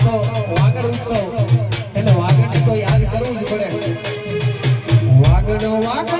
તો વાગડ ઉત્સવ. એટલે વાગડને તો યાદ કરવું જ પડે. વાગડો વાગડ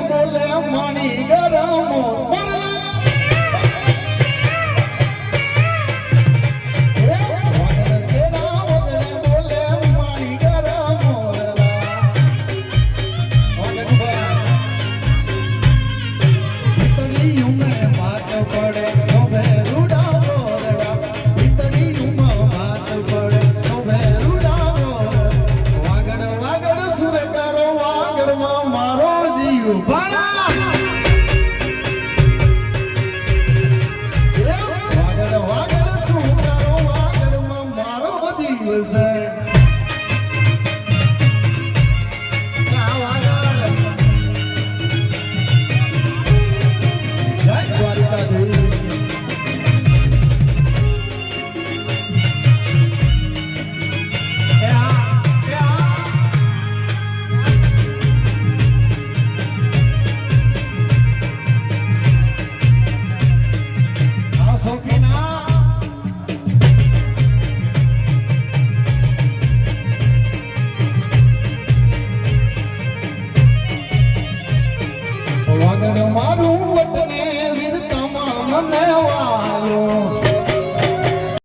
બોલે મણી ગરમો આવ્યું ભણા was there.